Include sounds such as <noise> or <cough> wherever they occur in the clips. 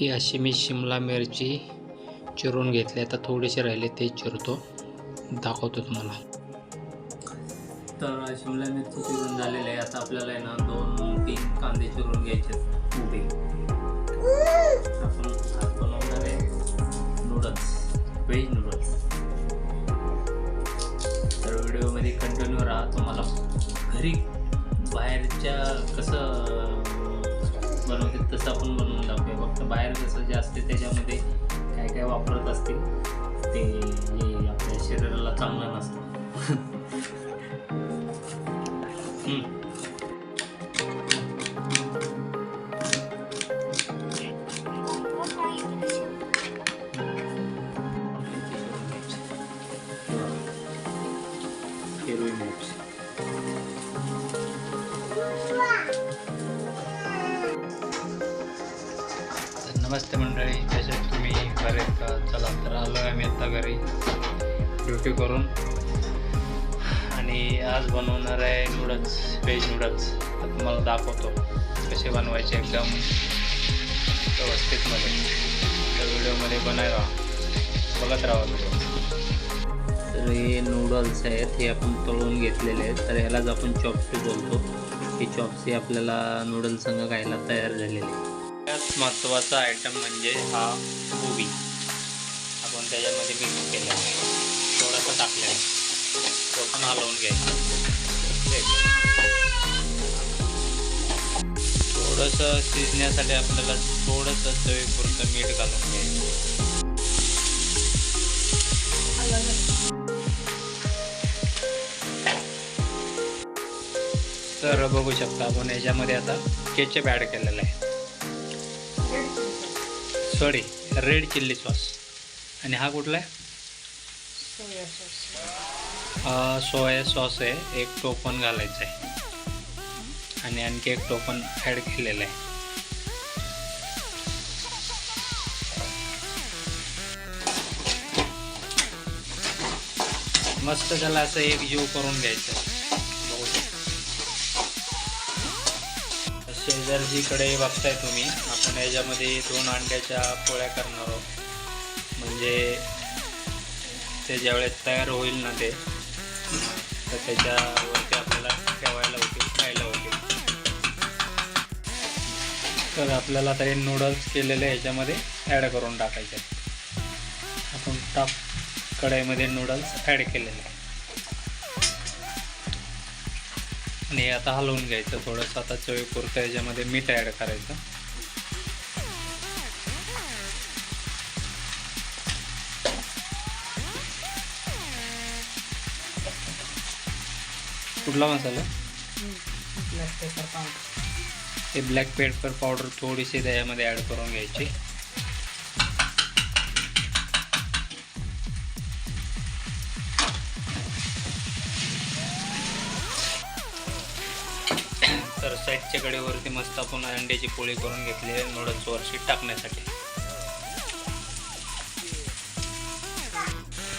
ही अशी मी शिमला मिरची चिरून घेतली. आता थोडेसे राहिले ते चिरतो. दाखवतो तुम्हाला. तर शिमला मिरची चिरून झालेली आहे. आता आपल्याला आहे ना दोन तीन कांदे चिरून घ्यायचे उभे. आपण आज बनवणार आहे नूडल्स व्हेज नूडल्स तर व्हिडिओमध्ये कंटिन्यू राहा तुम्हाला. घरी बाहेरच्या कसं बनवते तसं आपण बनवून दाखवूया. फक्त बाहेर कसं जे असते त्याच्यामध्ये काय काय वापरत असतील ते आपल्या शरीराला चांगलं नसतं. <laughs> नमस्ते मंडळी कसे तुम्ही बरे का? चला तर आलो आहे आम्ही आता घरी. ड्युटी करून. आणि आज बनवणार आहे नूडल्स व्हेज नूडल्स तर तुम्हाला दाखवतो कसे बनवायचे एकदम व्यवस्थितमध्ये त्या व्हिडिओमध्ये बनाय बघत राहा व्हिडिओ. तर हे नूडल्स आहेत हे आपण तळून घेतलेले आहेत. तर ह्यालाच आपण चॉप्स बोलतो. ही चॉप्सी आपल्याला नूडल्स संघ खायला तयार झालेली आहे सगळ्यात महत्त्वाचा आयटम म्हणजे हा कोबी आपण त्याच्यामध्ये मिक्स केला आहे. थोडासा टाकला आहे. तो पण हलवून घ्यायचा. थोडंसं शिजण्यासाठी आपल्याला थोडंसं चवीपुरतं मीठ घालून घ्यायचं. तर बघू शकता आपण याच्यामध्ये आता केचप ॲड केलेलं आहे. Sorry red chilli sauce. आणि हा कुठला आहे? Soya sauce. आहे एक टोपण घालायचं आहे. आणि आणखी एक टोपण ॲड केलेलं आहे. मस्त त्याला असं एक जीव करून घ्यायचं. शेजारजीकडे बघताय तुम्ही. आपण याच्यामध्ये दोन अंड्याच्या पोळ्या करणार आहोत. म्हणजे ते ज्यावेळेस तयार होईल ना ते तर त्याच्यावरती आपल्याला ठेवायला होतील खायला होतील. तर आपल्याला आता हे नूडल्स केलेले ह्याच्यामध्ये ॲड करून टाकायचे. आपण टाप कढईमध्ये नूडल्स ॲड केलेले आणि आता हलवून घ्यायचं थोडंसं. आता चवीपुरतं याच्यामध्ये मीठ ॲड करायचं. कुठला मसाला? हे ब्लॅक पेपर पावडर थोडीशी त्याच्यामध्ये ॲड करून घ्यायची. तर साईडच्या कडेवरती मस्त आपण अंड्याची पोळी करून घेतली आहे नूडल्सवर वरची टाकण्यासाठी.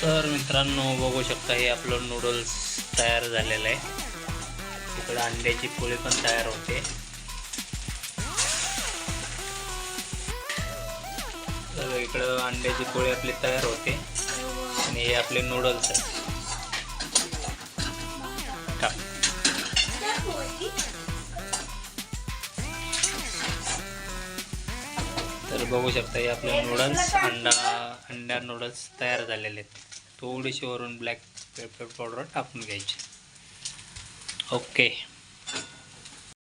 तर मित्रांनो बघू शकता हे आपलं नूडल्स तयार झालेलं आहे. इकडं अंड्याची पोळी पण तयार होते. तर इकडं अंड्याची पोळी आपली तयार होते. आणि हे आपले नूडल्स आहे. तर बघू शकता हे आपले नूडल्स अंडा अंडा नूडल्स तयार झालेले आहेत. थोडीशी वरून ब्लॅक पेपर पावडर टाकून घ्यायची. ओके